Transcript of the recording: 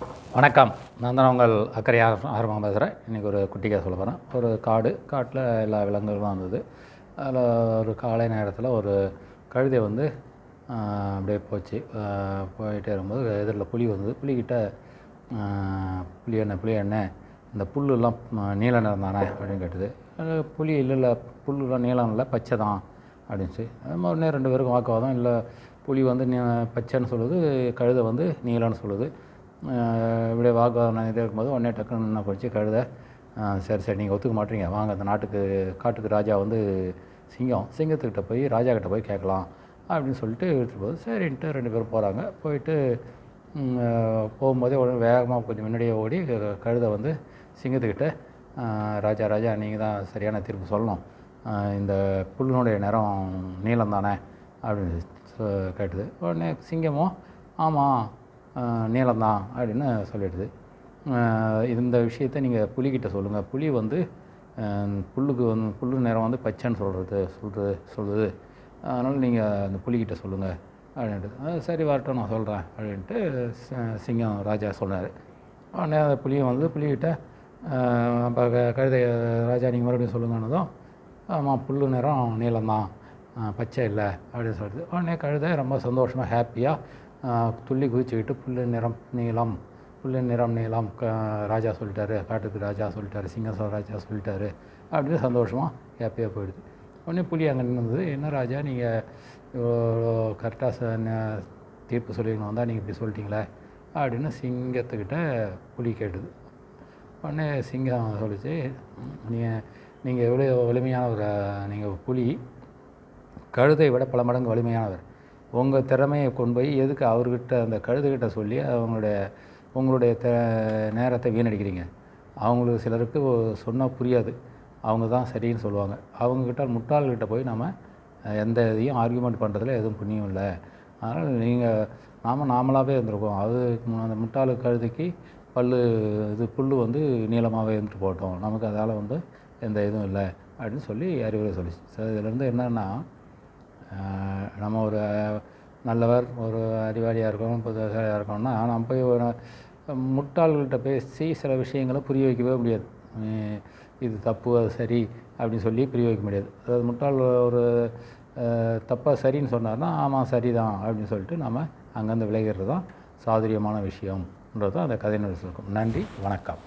வணக்கம். நான் தான் உங்கள் அக்கறை ஆரம்பம் பேசுகிறேன் இன்றைக்கி ஒரு குட்டிக்காக சொல்ல போகிறேன் ஒரு காடு காட்டில் எல்லா விலங்குகளும் வந்தது. அதில் ஒரு காலை நேரத்தில் ஒரு கழுதை வந்து அப்படியே போச்சு. போயிட்டே இருக்கும்போது எதிரில் புளி வந்தது. புளிக்கிட்ட புளி எண்ணெய் புளி எண்ணெய் இந்த புல்லுலாம் நீல நிறம் தானே அப்படின்னு கேட்டது. புளி இல்லை இல்லை புல்லுலாம் நீளம் இல்லை பச்சை தான் அப்படின்ச்சு அது மாதிரி ரெண்டு பேருக்கும் வாக்குவாதம். இல்லை புளி வந்து நீ பச்சைன்னு சொல்லுது கழுதை வந்து நீளம்னு சொல்லுது. இப்படியே வாக்குவாதம் இதே இருக்கும்போது உடனே டக்குன்னு என்ன போச்சு. கழுதை சரி சரி நீங்கள் ஒத்துக்க மாட்டீங்க. வாங்க அந்த நாட்டுக்கு காட்டுக்கு ராஜா வந்து சிங்கம் சிங்கத்துக்கிட்ட போய் ராஜா கிட்ட போய் கேட்கலாம் அப்படின்னு சொல்லிட்டு எடுத்துகிட்டு போது சரின்ட்டு ரெண்டு பேரும் போகிறாங்க போயிட்டு போகும்போதே உடனே வேகமாக கொஞ்சம் முன்னாடியே ஓடி கழுதை வந்து சிங்கத்துக்கிட்ட ராஜா ராஜா நீங்கள் தான் சரியான தீர்ப்பு சொல்லணும். இந்த புல்லினுடைய நிறம் நீளம் தானே அப்படின்னு சொ- உடனே சிங்கமும் ஆமாம் நீளம்தான் அப்படின்னு சொல்லிடுது. இந்த விஷயத்தை நீங்கள் புலிக்கிட்ட சொல்லுங்கள் புலி வந்து புல்லுக்கு வந்து புல்லு நிறம் வந்து பச்சைன்னு சொல்கிறது சொல்கிறது சொல்லுது. அதனால் நீங்கள் அந்த புலிக்கிட்ட சொல்லுங்கள் அப்படின்ட்டு. சரி வரட்டும் நான் சொல்கிறேன் அப்படின்ட்டு சிங்கம் ராஜா சொன்னார். உடனே அந்த புளியும் வந்து புளிக்கிட்ட அப்போ கழுதை ராஜா நீங்கள் மறுபடியும் சொல்லுங்கன்னதும் ஆமாம் புல் நிறம் நீளம்தான் பச்சை இல்லை அப்படின்னு சொல்கிறது உடனே கழுதை ரொம்ப சந்தோஷமாக ஹாப்பியாக துள்ளி குதிச்சுக்கிட்டு புல்லு நிறம் நீளம் புல் நிறம் நீளம் க ராஜா சொல்லிட்டாரு காட்டுக்கு ராஜா சொல்லிட்டாரு சிங்கசோ ராஜா சொல்லிட்டாரு அப்படின்னு சந்தோஷமாக ஹாப்பியாக போயிடுது. உடனே புலி அங்கே நின்றுது என்ன ராஜா நீங்கள் கரெக்டாக ச தீர்ப்பு சொல்லிக்கணும் வந்தால் நீங்கள் இப்படி சொல்லிட்டீங்களே? அப்படின்னு சிங்கத்துக்கிட்ட புலி கேட்டுது. உடனே சிங்கம் சொல்லிச்சு நீங்கள் நீங்கள் எவ்வளோ வலிமையானவர் நீங்கள் புலி கழுதை விட பல மடங்கு வலிமையானவர். உங்கள் திறமையை கொண்டு போய் எதுக்கு அவர்கிட்ட அந்த கழுதுகிட்ட சொல்லி அவங்களுடைய உங்களுடைய த நேரத்தை வீணடிக்கிறீங்க? அவங்களுக்கு சிலருக்கு சொன்னால் புரியாது. அவங்க தான் சரின்னு சொல்லுவாங்க. அவங்கக்கிட்ட முட்டாள்கிட்ட போய் நம்ம எந்த இதையும் ஆர்கியூமெண்ட் பண்ணுறதுல எதுவும் புண்ணியம் இல்லை. அதனால் நீங்கள் நாம் நாமளாகவே இருந்திருக்கோம். அது அந்த முட்டாளு கழுதைக்கு பல்லு இது புல் வந்து நீளமாகவே இருந்துட்டு போட்டோம். நமக்கு அதால் வந்து எந்த இதுவும் இல்லை. அப்படின்னு சொல்லி அறிவுரை சொல்லிச்சு. ஸோ இதுலேருந்து என்னென்னா நம்ம ஒரு நல்லவர் ஒரு அறிவாளியாக இருக்கணும் புத்திசாலியாக இருக்கணும்னா நம்ம போய் ஒரு முட்டாள்கள்கிட்ட பேசி சில விஷயங்களை புரிய வைக்கவே முடியாது. இது தப்பு அது சரி அப்படின்னு சொல்லி புரிய வைக்க முடியாது. அதாவது முட்டாள் ஒரு தப்பாக சரின்னு சொன்னார்னா ஆமாம் சரி தான் அப்படின்னு சொல்லிட்டு நம்ம அங்கேருந்து விலகிறது தான் சாதுரியமான விஷயம்ன்றது தான் அந்த கதை சுருக்கம். நன்றி வணக்கம்.